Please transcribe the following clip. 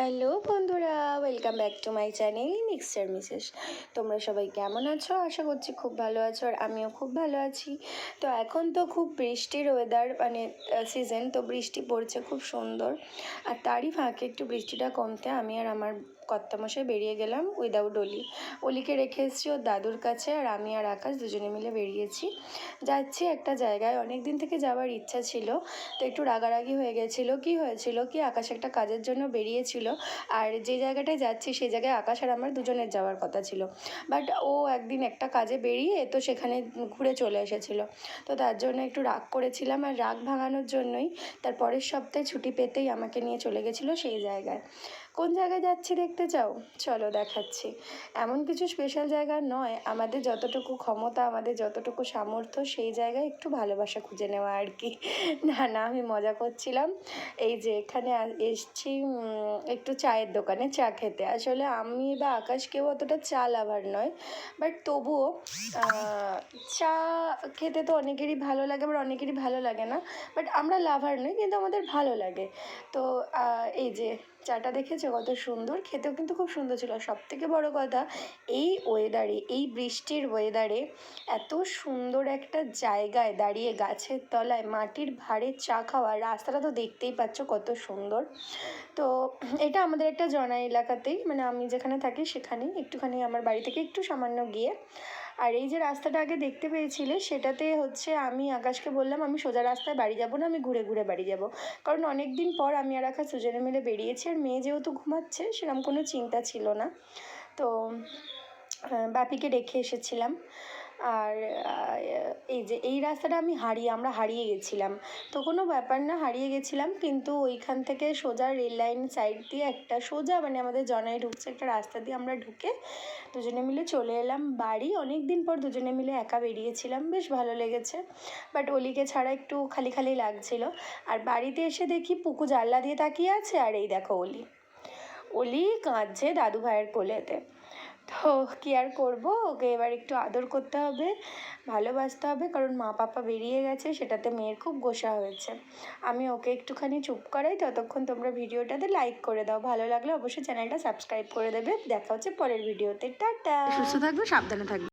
Hello বন্ধুরা, welcome back to my channel mixture Mrs. তোমরা সবাই কেমন আছো? আশা করছি খুব ভালো আছো আর আমিও খুব ভালো আছি। তো এখন তো খুব বৃষ্টির ওয়েদার মানে সিজন তো বৃষ্টি পড়ছে খুব সুন্দর। আর তারই ফাঁকে একটু বৃষ্টিটা কমতে আমি আর আমার কর্তামশাই বেরিয়ে গেলাম উইদাউট অলি। অলিকে রেখে এসেছি ওর দাদুর কাছে আর আমি আর আকাশ দুজনে মিলে বেরিয়েছি। যাচ্ছি একটা জায়গায় অনেক দিন থেকে যাওয়ার ইচ্ছা ছিল, তো একটু রাগারাগি হয়ে গেছিল। কি হয়েছিল কি আকাশ একটা কাজের জন্য বেরিয়েছিল আর যে জায়গাটায় যাচ্ছি সেই জায়গায় আকাশ আর আমার দুজনের যাওয়ার কথা ছিল। বাট ও একদিন একটা কাজে বেরিয়ে তো সেখানে ঘুরে চলে এসেছিল। তো তার জন্য একটু রাগ করেছিলাম আর রাগ ভাঙানোর জন্যই তার পরের সপ্তাহে ছুটি পেতেই আমাকে নিয়ে চলে গেছিল সেই জায়গায়। কোন জায়গায় যাচ্ছি দেখতে চাও? চলো দেখাচ্ছি। এমন কিছু স্পেশাল জায়গা নয়, আমাদের যতটুকু ক্ষমতা, আমাদের যতটুকু সামর্থ্য, সেই জায়গায় একটু ভালোবাসা খুঁজে নেওয়া আর কি। না না, আমি মজা করছিলাম। এই যে এখানে এসছি একটু চায়ের দোকানে চা খেতে। আসলে আমি বা আকাশ কেউ অতটা চা লাভার নয় বাট তবুও চা খেতে তো অনেকেরই ভালো লাগে, আবার অনেকেরই ভালো লাগে না বাট আমরা লাভার নই, কিন্তু আমাদের ভালো লাগে। তো এই যে চাটা দেখেছ কত সুন্দর। খেতেও কিন্তু খুব সুন্দর ছিল। সব থেকে বড় কথা, এই ওয়েদারে এই বৃষ্টির ওয়েদারে এত সুন্দর একটা জায়গায় দাঁড়িয়ে গাছের তলায় মাটির ভাঁড়ে চা খাওয়া, রাস্তাটা তো দেখতেই পাচ্ছ কত সুন্দর। তো এটা আমাদের একটা জনা এলাকাতেই মানে আমি যেখানে থাকি সেখানেই, একটুখানি আমার বাড়ি থেকে একটু সামান্য গিয়ে আর এই যে রাস্তাটা আগে দেখতে পেয়েছিলে, সেটাতে হচ্ছে আমি আকাশকে বললাম, আমি সোজা রাস্তায় বাড়ি যাব না, আমি ঘুরে ঘুরে বাড়ি যাব। কারণ অনেক দিন পর আমি আর আকাশ দুজনে মিলে বেরিয়েছি, আর মেয়ে যেহেতু ঘুমাচ্ছে সেরকম কোনো চিন্তা ছিল না। তো বাপিকে রেখে এসেছিলাম। আর এই যে এই রাস্তাটা আমি হারিয়ে, আমরা হারিয়ে গেছিলাম। তো কোনো ব্যাপার না, হারিয়ে গেছিলাম। কিন্তু ওইখান থেকে সোজা রেল লাইন সাইড দিয়ে একটা সোজা মানে আমাদের জনায় ঢুকছে একটা রাস্তা দিয়ে আমরা ঢুকে দুজনে মিলে চলে এলাম বাড়ি। অনেক দিন পর দুজনে মিলে একা বেরিয়েছিলাম। বেশ ভালো লেগেছে। বাট অলিকে ছাড়া একটু খালি খালি লাগছিল। আর বাড়িতে এসে দেখি পুকু জানলা দিয়ে তাকিয়ে আছে। আর এই দেখো অলি। অলি কাঁদছে দাদু ভাইয়ের কোলেতে। তো কী আর করব? ওকে এবার একটু আদর করতে হবে, ভালোবাসতে হবে, কারণ মা পাপা বেরিয়ে গেছে, সেটাতে মেয়ের খুব গোসা হয়েছে। আমি ওকে একটুখানি চুপ করাই, ততক্ষণ তোমরা ভিডিওটাতে লাইক করে দাও। ভালো লাগলে অবশ্যই চ্যানেলটা সাবস্ক্রাইব করে দেবে। দেখা হচ্ছে পরের ভিডিওতে। টাটা! সুস্থ থাকবে, সাবধানে থাকবে।